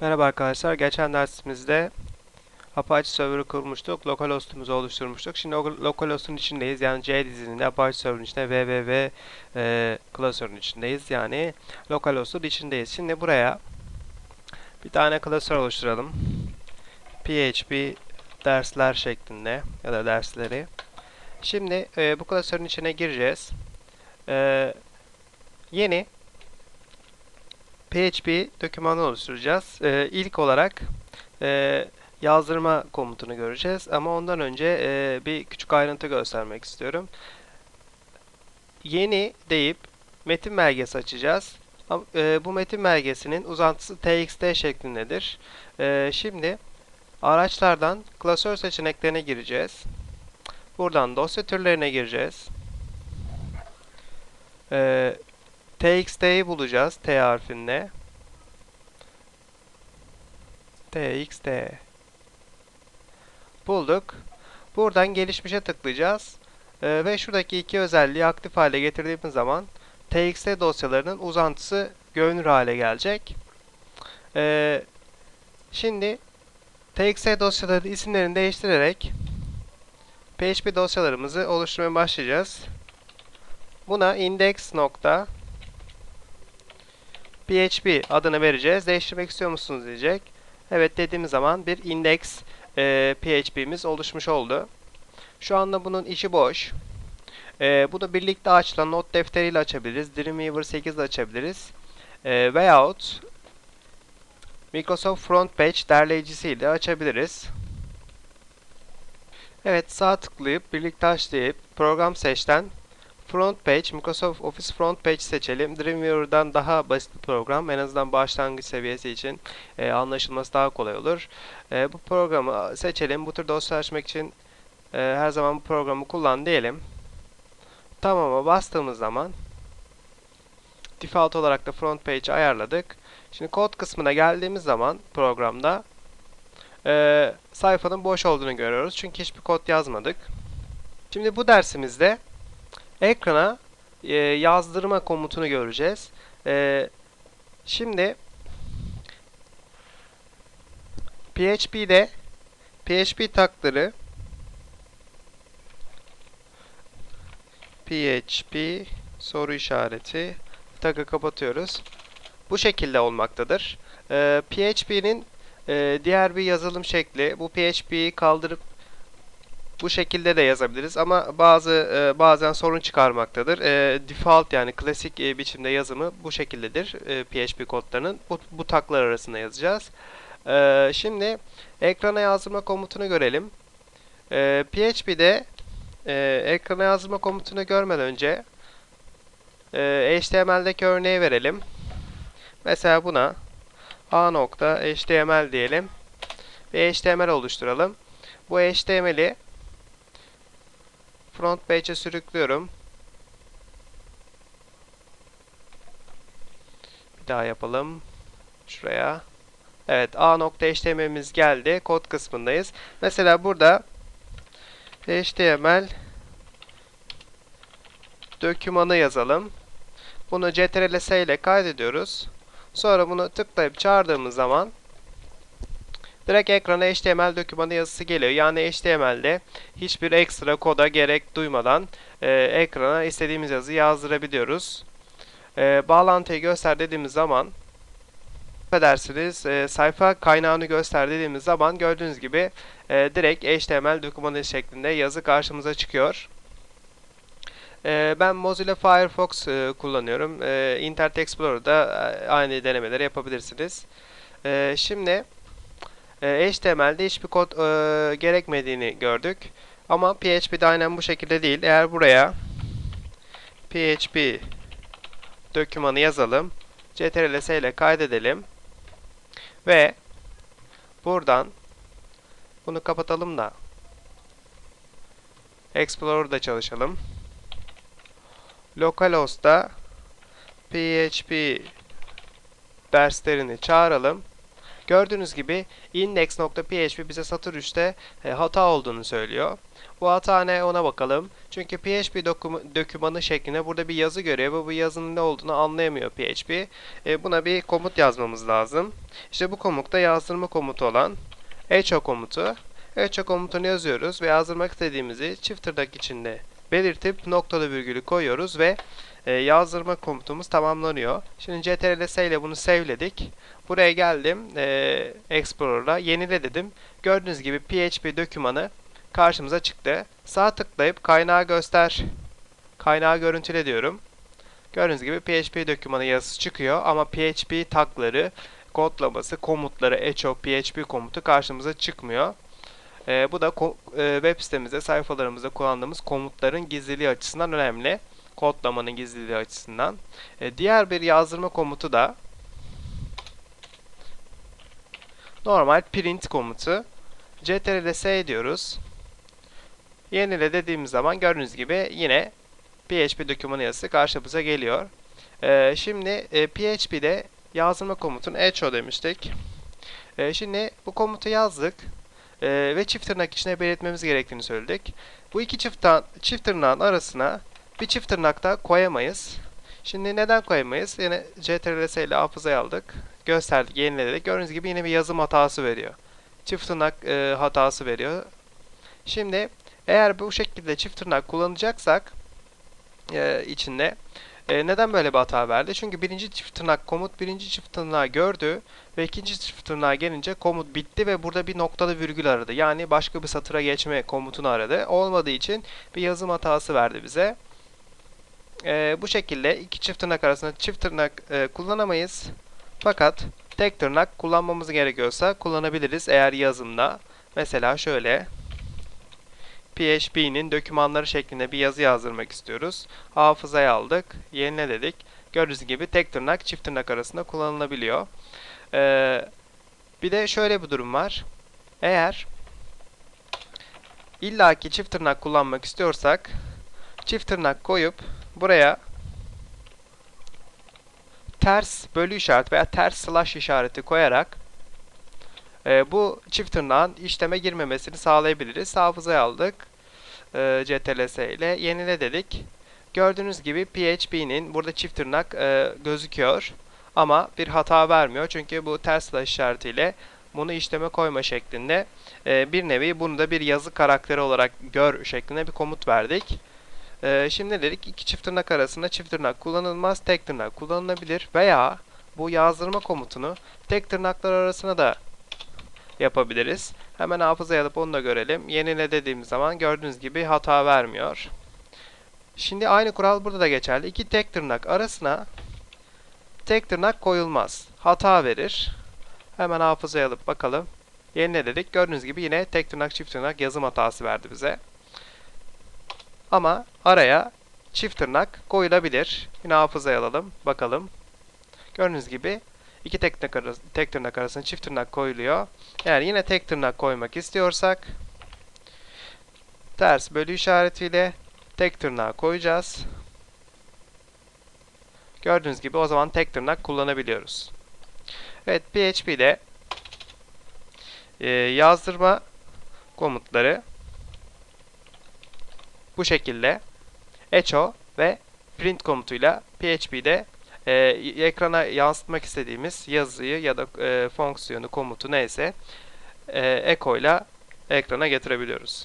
Merhaba arkadaşlar. Geçen dersimizde Apache Server'ı kurmuştuk. Localhost'umuzu oluşturmuştuk. Şimdi localhost'un içindeyiz. Yani C dizinin Apache Server'ın içinde www e, klasörün içindeyiz. Yani localhost'un içindeyiz. Şimdi buraya bir tane klasör oluşturalım. PHP dersler şeklinde ya da dersleri. Şimdi e, bu klasörün içine gireceğiz. E, yeni PHP dokümanı oluşturacağız. Ee, ilk olarak e, yazdırma komutunu göreceğiz. Ama ondan önce e, bir küçük ayrıntı göstermek istiyorum. Yeni deyip metin belgesi açacağız. E, bu metin belgesinin uzantısı txt şeklindedir. E, şimdi araçlardan klasör seçeneklerine gireceğiz. Buradan dosya türlerine gireceğiz. E, txt'yi bulacağız t harfinle. txt bulduk. Buradan gelişmişe tıklayacağız. Ee, ve şuradaki iki özelliği aktif hale getirdiğimiz zaman txt dosyalarının uzantısı görünür hale gelecek. Ee, şimdi txt dosyaları isimlerini değiştirerek PHP dosyalarımızı oluşturmaya başlayacağız. Buna index nokta PHP adını vereceğiz. Değiştirmek istiyor musunuz diyecek. Evet dediğimiz zaman bir index e, PHP'miz oluşmuş oldu. Şu anda bunun içi boş. E, bunu birlikte açılan not defteriyle açabiliriz. Dreamweaver 8 ile açabiliriz. E, veyahut Microsoft Frontpage derleyicisiyle açabiliriz. Evet sağ tıklayıp birlikte açlayıp program seçten Front Page, Microsoft Office Front Page seçelim. Dreamweaver'dan daha basit bir program. En azından başlangıç seviyesi için e, anlaşılması daha kolay olur. E, bu programı seçelim. Bu tür dosya açmak için e, her zaman bu programı kullan diyelim. Tamam'a bastığımız zaman default olarak da front page ayarladık. Şimdi kod kısmına geldiğimiz zaman programda e, sayfanın boş olduğunu görüyoruz. Çünkü hiçbir kod yazmadık. Şimdi bu dersimizde ekrana e, yazdırma komutunu göreceğiz. E, şimdi PHP'de PHP takları PHP soru işareti takı kapatıyoruz. Bu şekilde olmaktadır. E, PHP'nin e, diğer bir yazılım şekli bu PHP'yi kaldırıp bu şekilde de yazabiliriz ama bazı e, bazen sorun çıkarmaktadır. E, default yani klasik e, biçimde yazımı bu şekildedir e, PHP kodlarının. Bu, bu taklar arasında yazacağız. E, şimdi ekrana yazdırma komutunu görelim. E, PHP'de e, ekrana yazdırma komutunu görmeden önce e, HTML'deki örneği verelim. Mesela buna a.html diyelim ve HTML oluşturalım. Bu HTML'i front page'e sürüklüyorum. Bir daha yapalım. Şuraya. Evet a.html'imiz geldi. Kod kısmındayız. Mesela burada html dokümanı yazalım. Bunu ctrl-s ile kaydediyoruz. Sonra bunu tıklayıp çağırdığımız zaman direkt ekrana HTML dokümanı yazısı geliyor. Yani HTML'de hiçbir ekstra koda gerek duymadan e, ekrana istediğimiz yazıyı yazdırabiliyoruz. E, bağlantıyı göster dediğimiz zaman affedersiniz e, sayfa kaynağını göster dediğimiz zaman gördüğünüz gibi e, direkt HTML dokümanı şeklinde yazı karşımıza çıkıyor. E, ben Mozilla Firefox e, kullanıyorum. E, Internet Explorer'da e, aynı denemeleri yapabilirsiniz. E, şimdi e, HTML'de hiçbir kod e, gerekmediğini gördük. Ama PHP'de aynen bu şekilde değil. Eğer buraya PHP dokümanı yazalım. Ctrl-S ile kaydedelim. Ve buradan bunu kapatalım da Explorer'da çalışalım. Localhost'ta PHP derslerini çağıralım Gördüğünüz gibi index.php bize satır 3'te e, hata olduğunu söylüyor. Bu hata ne ona bakalım. Çünkü PHP dokümanı, şeklinde burada bir yazı görüyor ve bu yazının ne olduğunu anlayamıyor PHP. E, buna bir komut yazmamız lazım. İşte bu komutta yazdırma komutu olan echo komutu. Echo komutunu yazıyoruz ve yazdırmak istediğimizi çift tırnak içinde belirtip noktalı virgülü koyuyoruz ve e, yazdırma komutumuz tamamlanıyor. Şimdi ctrl s ile bunu save'ledik. Buraya geldim. E, Explorer'la yenile dedim. Gördüğünüz gibi PHP dokümanı karşımıza çıktı. Sağ tıklayıp kaynağı göster. Kaynağı görüntüle diyorum. Gördüğünüz gibi PHP dokümanı yazısı çıkıyor ama PHP tagları, kodlaması, komutları, echo, PHP komutu karşımıza çıkmıyor. E, bu da e, web sitemizde, sayfalarımızda kullandığımız komutların gizliliği açısından önemli. Kodlamanın gizliliği açısından. E, diğer bir yazdırma komutu da normal print komutu. ctrl s diyoruz. Yenile dediğimiz zaman gördüğünüz gibi yine PHP dokümanı yazısı karşımıza geliyor. E, şimdi e, PHP'de yazdırma komutunu echo demiştik. E, şimdi bu komutu yazdık e, ve çift tırnak içine belirtmemiz gerektiğini söyledik. Bu iki çift, çift tırnağın arasına bir çift tırnak da koyamayız. Şimdi neden koyamayız? Yine CTRL-S ile hafızaya aldık. Gösterdik, yeniledik. Gördüğünüz gibi yine bir yazım hatası veriyor. Çift tırnak e, hatası veriyor. Şimdi eğer bu şekilde çift tırnak kullanacaksak e, içinde e, neden böyle bir hata verdi? Çünkü birinci çift tırnak komut birinci çift tırnağı gördü ve ikinci çift tırnağa gelince komut bitti ve burada bir noktalı virgül aradı. Yani başka bir satıra geçme komutunu aradı. Olmadığı için bir yazım hatası verdi bize. E, bu şekilde iki çift tırnak arasında çift tırnak e, kullanamayız. Fakat tek tırnak kullanmamız gerekiyorsa kullanabiliriz eğer yazımda. Mesela şöyle PHP'nin dokümanları şeklinde bir yazı yazdırmak istiyoruz. Hafızaya aldık, yenile dedik. Gördüğünüz gibi tek tırnak çift tırnak arasında kullanılabiliyor. Ee, bir de şöyle bir durum var. Eğer illaki çift tırnak kullanmak istiyorsak çift tırnak koyup buraya ters bölü işareti veya ters slash işareti koyarak e, bu çift tırnağın işleme girmemesini sağlayabiliriz. Hafızaya aldık. E, CTRL-S ile yenile dedik. Gördüğünüz gibi PHP'nin burada çift tırnak e, gözüküyor. Ama bir hata vermiyor. Çünkü bu ters slash işaretiyle bunu işleme koyma şeklinde e, bir nevi bunu da bir yazı karakteri olarak gör şeklinde bir komut verdik. E, şimdi dedik iki çift tırnak arasında çift tırnak kullanılmaz, tek tırnak kullanılabilir veya bu yazdırma komutunu tek tırnaklar arasına da yapabiliriz. Hemen hafızaya alıp onu da görelim. Yenile dediğimiz zaman gördüğünüz gibi hata vermiyor. Şimdi aynı kural burada da geçerli. İki tek tırnak arasına tek tırnak koyulmaz. Hata verir. Hemen hafızaya alıp bakalım. Yenile dedik. Gördüğünüz gibi yine tek tırnak çift tırnak yazım hatası verdi bize. Ama araya çift tırnak koyulabilir. Yine hafızaya alalım. Bakalım. Gördüğünüz gibi iki tek tırnak, arası, tek tırnak arasında çift tırnak koyuluyor. Eğer yine tek tırnak koymak istiyorsak ters bölü işaretiyle tek tırnağı koyacağız. Gördüğünüz gibi o zaman tek tırnak kullanabiliyoruz. Evet PHP'de yazdırma komutları bu şekilde echo ve print komutuyla PHP'de e, ekrana yansıtmak istediğimiz yazıyı ya da e, fonksiyonu, komutu neyse e, echo ile ekrana getirebiliyoruz.